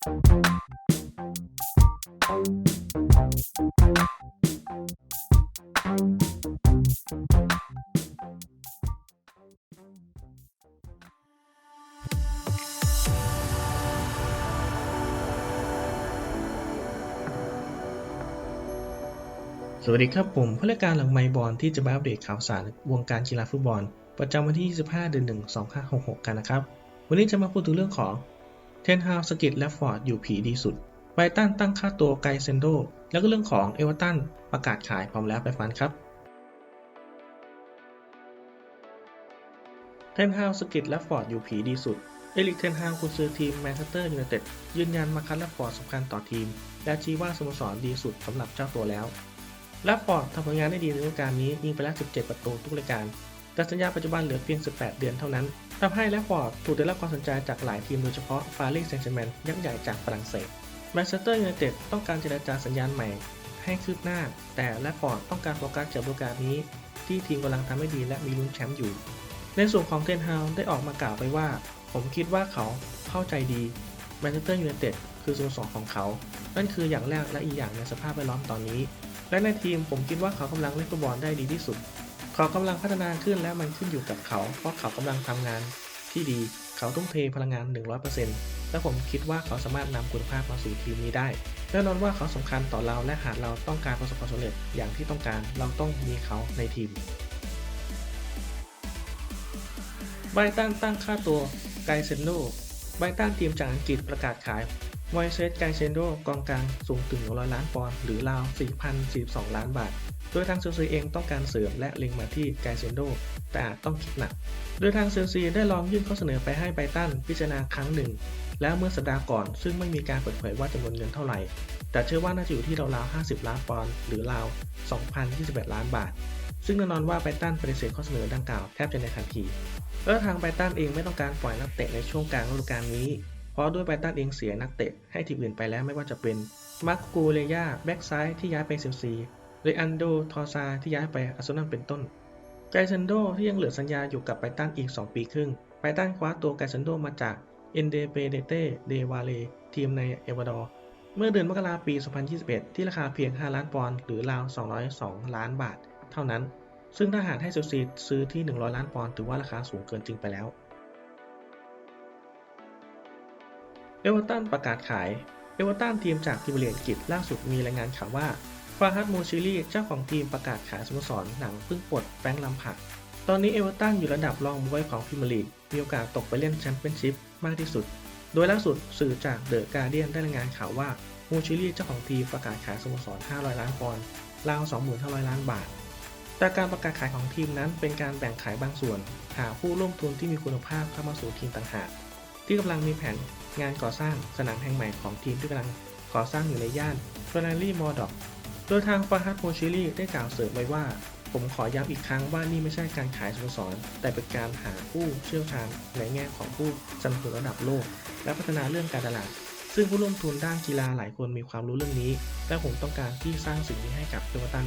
สวัสดีครับผมผู้รายการหลังไมบอลที่จะมาอัปเดตข่าวสารวงการกีฬาฟุตบอล ประจำวันที่ 25 เดือน 1 2566 กันนะครับ วันนี้จะมาพูดถึงเรื่องของ เทนฮาวสกิดและฟอร์ดอยู่ผีดีสุด ไบรตันตั้งค่าตัวไกเซนโด แล้วก็เรื่องของเอเวอร์ตันประกาศขายพร้อมแล้วไปฟังครับเทนฮาวสกิดและฟอร์ดอยู่ผีดีสุด เอลิกเทนฮาวคุณซื้อทีมแมนเชสเตอร์ยูไนเต็ดยืนยันมาคัดและฟอร์ดสำคัญต่อทีม และชี้ว่าสโมสรดีสุดสำหรับเจ้าตัวแล้ว และฟอร์ดทำผลงานได้ดีในฤดูกาลนี้ยิงไปแล้ว 17 ประตูทุกรายการ แต่สัญญาปัจจุบันเหลือเพียง 18 เดือนเท่านั้น ทำให้แลฟฟอร์ดถูกได้รับความสนใจจากหลายทีมโดยเฉพาะปารีสแซงต์แชร์แมงยักษ์ใหญ่จากฝรั่งเศสแมนเชสเตอร์ยูไนเต็ดต้องการเจรจาสัญญาณใหม่ให้คืบหน้า แต่แลฟฟอร์ดต้องการโฟกัสจากฤดูกาลนี้ ที่ทีมกำลังทำให้ดีและมีลุ้นแชมป์อยู่ ในส่วนของเทนฮาวได้ออกมากล่าวไปว่า ผมคิดว่าเขาเข้าใจดีแมนเชสเตอร์ยูไนเต็ดคือสโมสรของเขา นั่นคืออย่างแรกและอีกอย่างในสภาพแวดล้อมตอนนี้ และในทีมผมคิดว่าเขากำลังเล่นฟุตบอลได้ดีที่สุด เขากำลังพัฒนาขึ้นและมันขึ้นอยู่กับเขา เพราะเขากำลังทำงานที่ดี เขาต้องเทพลังงาน 100%และผมคิดว่าเขาสามารถนำคุณภาพมาสู่ทีมนี้ได้ แน่นอนว่าเขาสำคัญต่อเราและหากเราต้องการประสบความสำเร็จอย่างที่ต้องการเราต้องมีเขาในทีมไบตันตั้งค่าตัวไกเซนโดไบตันทีมจากอังกฤษประกาศขาย ไวเซตไกเซนโดกองกลางสูงถึง 100 ล้านปอนด์หรือราว 4,042 ล้านบาท โดยทางเซลซีเองต้องการเสริมและเล็งมาที่ไกเซนโด แต่อาจต้องคิดหนัก โดยทางเซลซีได้ลองยื่นข้อเสนอไปให้ไบตันพิจารณาครั้งหนึ่ง แล้วเมื่อสัปดาห์ก่อนซึ่งไม่มีการเปิดเผยว่าจำนวนเงินเท่าไหร่ แต่เชื่อว่าน่าจะอยู่ที่ราวๆ50 ล้านปอนด์หรือราว 2,021 ล้านบาท ซึ่งแน่นอนว่าไบตันปฏิเสธข้อเสนอดังกล่าวแทบจะในทันทีและทางไบตันเองไม่ต้องการปล่อยนักเตะในช่วงกลางฤดูกาลนี้ ราะด้วยไบรตันเองเสียนักเตะให้ทีมอื่นไปแล้วไม่ว่าจะเป็นมาร์คกูเลียแบ็กซ้ายที่ย้ายไปเซลซีเรอันโดทอซาที่ย้ายไปอาร์เซนอลเป็นต้น ไกเซนโดที่ยังเหลือสัญญาอยู่กับไบรตันอีก 2 ปีครึ่ง ไบรตันคว้าตัวไกเซนโดมาจากเอ็นเดเปเดเตเดวาเลทีมในเอวาดอร์ เมื่อเดือนมกราปี 2021 ที่ราคาเพียง 5 ล้านปอนด์หรือราว 202 ล้านบาท เท่านั้น ซึ่งถ้าหากให้เซลซีซื้อที่ 100 ล้านปอนด์ถือว่าราคาสูงเกินจริงไปแล้ว เอเวอร์ตันประกาศขาย เอเวอร์ตันทีมจากพรีเมียร์ลีกอังกฤษล่าสุดมีรายงานข่าวว่าฟาฮัดโมชิลีเจ้าของทีมประกาศขายสโมสรหนังเพิ่งปลดแฟรงค์ลัมพักตอนนี้เอเวอร์ตันอยู่ระดับรองบวยของพรีเมียร์ลีกมีโอกาสตกไปเล่นแชมเปี้ยนชิพมากที่สุด โดยล่าสุดสื่อจากเดอะการ์เดียนได้รายงานข่าวว่าโมชิลีเจ้าของทีมประกาศขายสโมสร 500 ล้านปอนด์ราว25,000ล้านบาท แต่การประกาศขายของทีมนั้นเป็นการแบ่งขายบางส่วน หาผู้ร่วมทุนที่มีคุณภาพเข้ามาสู่ทีมต่างหากที่กำลังมีแผน งานก่อสร้างสนามแห่งใหม่ของทีมที่กำลังก่อสร้างอยู่ในย่านเฟอร์นารีมอร์ดอกโดยทางฟาฮัดโมชิลีได้กล่าวเสริมไว้ว่า ผมขอย้ำอีกครั้งว่านี่ไม่ใช่การขายสโมสร แต่เป็นการหาผู้เชี่ยวชาญในแง่ของผู้สนับสนุนระดับโลก และพัฒนาเรื่องการตลาด ซึ่งผู้ร่วมทุนด้านกีฬาหลายคนมีความรู้เรื่องนี้ และผมต้องการที่สร้างสิ่งนี้ให้กับเอเวตัน